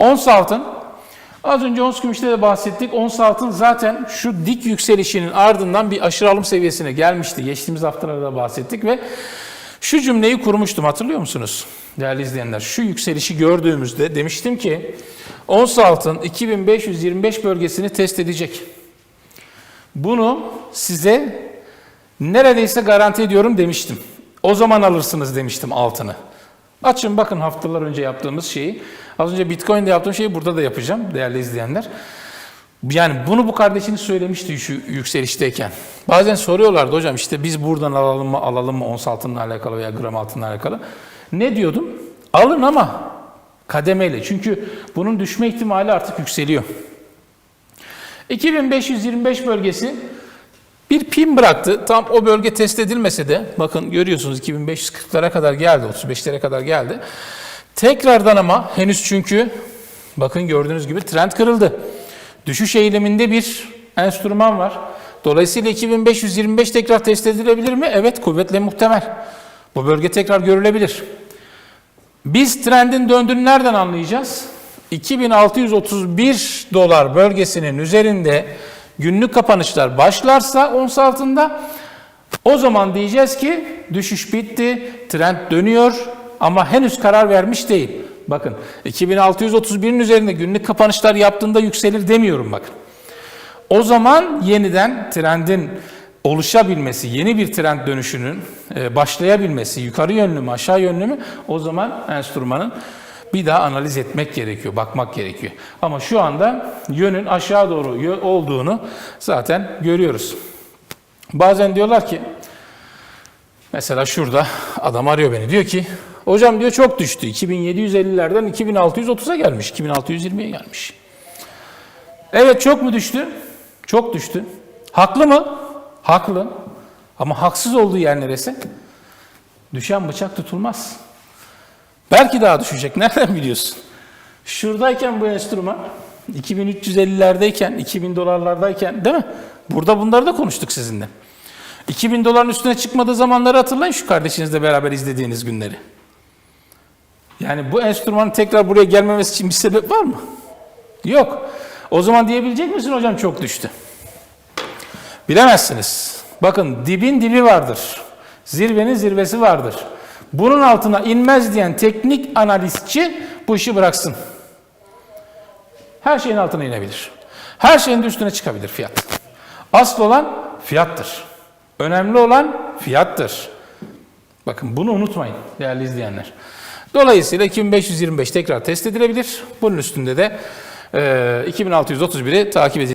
Ons altın. Az önce ons gümüşte de bahsettik. Ons altın zaten şu dik yükselişinin ardından bir aşırı alım seviyesine gelmişti. Geçtiğimiz haftalarda bahsettik ve şu cümleyi kurmuştum hatırlıyor musunuz? Değerli izleyenler şu yükselişi gördüğümüzde demiştim ki ons altın 2525 bölgesini test edecek. Bunu size neredeyse garanti ediyorum demiştim. O zaman alırsınız demiştim altını. Açın bakın haftalar önce yaptığımız şeyi. Az önce Bitcoin'de yaptığım şeyi burada da yapacağım değerli izleyenler. Yani bunu bu kardeşiniz söylemişti şu yükselişteyken. Bazen soruyorlardı hocam işte biz buradan alalım mı alalım mı ons altınla alakalı veya gram altınla alakalı. Ne diyordum? Alın ama kademeyle. Çünkü bunun düşme ihtimali artık yükseliyor. 2525 bölgesi bir pin bıraktı. Tam o bölge test edilmese de bakın görüyorsunuz 2540'lara kadar geldi, 35'lere kadar geldi. Tekrardan ama henüz çünkü bakın gördüğünüz gibi trend kırıldı. Düşüş eğiliminde bir enstrüman var. Dolayısıyla 2525 tekrar test edilebilir mi? Evet kuvvetle muhtemel. Bu bölge tekrar görülebilir. Biz trendin döndüğünü nereden anlayacağız? 2631 dolar bölgesinin üzerinde günlük kapanışlar başlarsa ons altında o zaman diyeceğiz ki düşüş bitti, trend dönüyor ama henüz karar vermiş değil. Bakın 2631'in üzerinde günlük kapanışlar yaptığında yükselir demiyorum bakın. O zaman yeniden trendin oluşabilmesi, yeni bir trend dönüşünün e, başlayabilmesi, yukarı yönlü mü, aşağı yönlü mü o zaman enstrümanın bir daha analiz etmek gerekiyor, bakmak gerekiyor. Ama şu anda yönün aşağı doğru olduğunu zaten görüyoruz. Bazen diyorlar ki, mesela şurada adam arıyor beni diyor ki, hocam diyor çok düştü. 2750'lerden 2630'a gelmiş, 2620'ye gelmiş. Evet çok mu düştü? Çok düştü. Haklı mı? Haklı. Ama haksız olduğu yer neresi? Düşen bıçak tutulmaz. Belki daha düşecek. Nereden biliyorsun? Şuradayken bu enstrüman 2350'lerdeyken, 2000 dolarlardayken değil mi? Burada bunları da konuştuk sizinle. 2000 doların üstüne çıkmadığı zamanları hatırlayın şu kardeşinizle beraber izlediğiniz günleri. Yani bu enstrümanın tekrar buraya gelmemesi için bir sebep var mı? Yok. O zaman diyebilecek misin hocam çok düştü? Bilemezsiniz. Bakın dibin dibi vardır. Zirvenin zirvesi vardır. Bunun altına inmez diyen teknik analistçi bu işi bıraksın. Her şeyin altına inebilir. Her şeyin de üstüne çıkabilir fiyat. Asıl olan fiyattır. Önemli olan fiyattır. Bakın bunu unutmayın değerli izleyenler. Dolayısıyla 2525 tekrar test edilebilir. Bunun üstünde de eee, 2631'i takip edin.